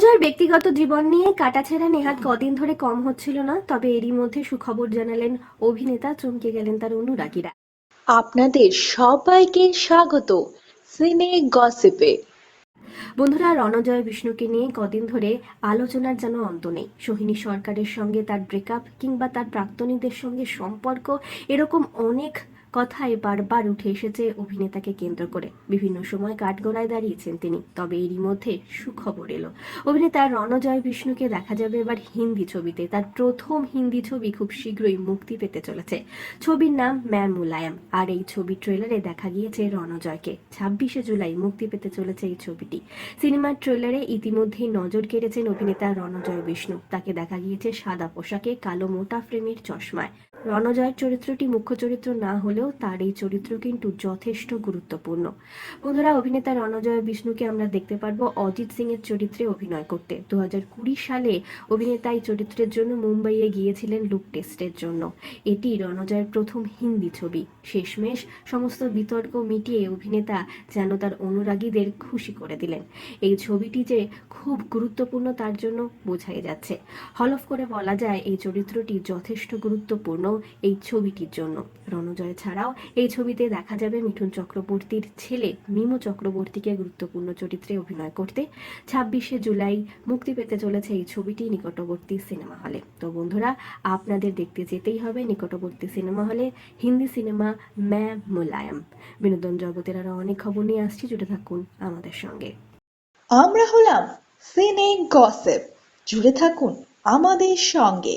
রণজয়ের ব্যক্তিগত জীবন নিয়ে কাটাছেড়া নেহাত কদিন ধরে কম হচ্ছিল না তবে এরই মধ্যে সুখবর জানালেন অভিনেতা চমকে গেলেন তার অনুরাগীরা। আপনাদের সবাইকে স্বাগত সিনে গসিপে। বন্ধুরা রণজয় বিষ্ণুকে নিয়ে কদিন ধরে আলোচনার যেন অন্ত নেই। সোহিনী সরকারের সঙ্গে তার ব্রেকআপ কিংবা তার প্রাক্তনীদের সঙ্গে সম্পর্ক এরকম অনেক কথাই বারবার উঠে এসেছে অভিনেতাকে কেন্দ্র করে। বিভিন্ন সময় কাঠগড়ায় দাঁড়িয়েছেন তিনি, তবে এরই মধ্যে সুখবর এলো। অভিনেতা রণজয় বিষ্ণুকে দেখা যাবে এবার হিন্দি ছবিতে। তার প্রথম হিন্দি ছবি খুব শীঘ্রই মুক্তি পেতে চলেছে। ছবির নাম ম্যাম মুলায়ম আর এই ছবির ট্রেলারে দেখা গিয়েছে রণজয়কে। ছাব্বিশে জুলাই মুক্তি পেতে চলেছে এই ছবিটি। সিনেমার ট্রেলারে ইতিমধ্যেই নজর কেড়েছেন অভিনেতা রণজয় বিষ্ণু। তাকে দেখা গিয়েছে সাদা পোশাকে কালো মোটা ফ্রেমের চশমায়। রণজয়ের চরিত্রটি মুখ্য চরিত্র না হলেও তার এই চরিত্র কিন্তু যথেষ্ট গুরুত্বপূর্ণ। বন্ধুরা, অভিনেতা রণজয় বিষ্ণুকে আমরা দেখতে পারব অজিত সিং এর চরিত্রে অভিনয় করতে। দু সালে অভিনেতা এই চরিত্রের জন্য মুম্বাইয়ে গিয়েছিলেন লুক টেস্টের জন্য। এটি রণজয়ের প্রথম হিন্দি ছবি। শেষমেশ সমস্ত বিতর্ক মিটিয়ে অভিনেতা যেন তার অনুরাগীদের খুশি করে দিলেন। এই ছবিটি যে খুব গুরুত্বপূর্ণ তার জন্য বোঝাই যাচ্ছে। হলফ করে বলা যায়, এই চরিত্রটি যথেষ্ট গুরুত্বপূর্ণ। এই ছবিটির জন্য। রণজয় ছাড়াও এই ছবিতে দেখা যাবে মিঠুন চক্রবর্তীর ছেলে মিমো চক্রবর্তীকে গুরুত্বপূর্ণ চরিত্রে অভিনয় করতে। ছাব্বিশে জুলাই মুক্তি পেতে চলেছে এই ছবিটি নিকটবর্তী সিনেমা হলে। তো বন্ধুরা, আপনাদের দেখতে যেতেই হবে নিকটবর্তী সিনেমা হলে হিন্দি সিনেমা ম্যা মুলায়ম। বিনোদন জগতের আরও অনেক খবর নিয়ে আসছি, জুড়ে থাকুন আমাদের সঙ্গে। আমরা হলাম সিনে গসিপ জুড়ে থাকুন আমাদের সঙ্গে।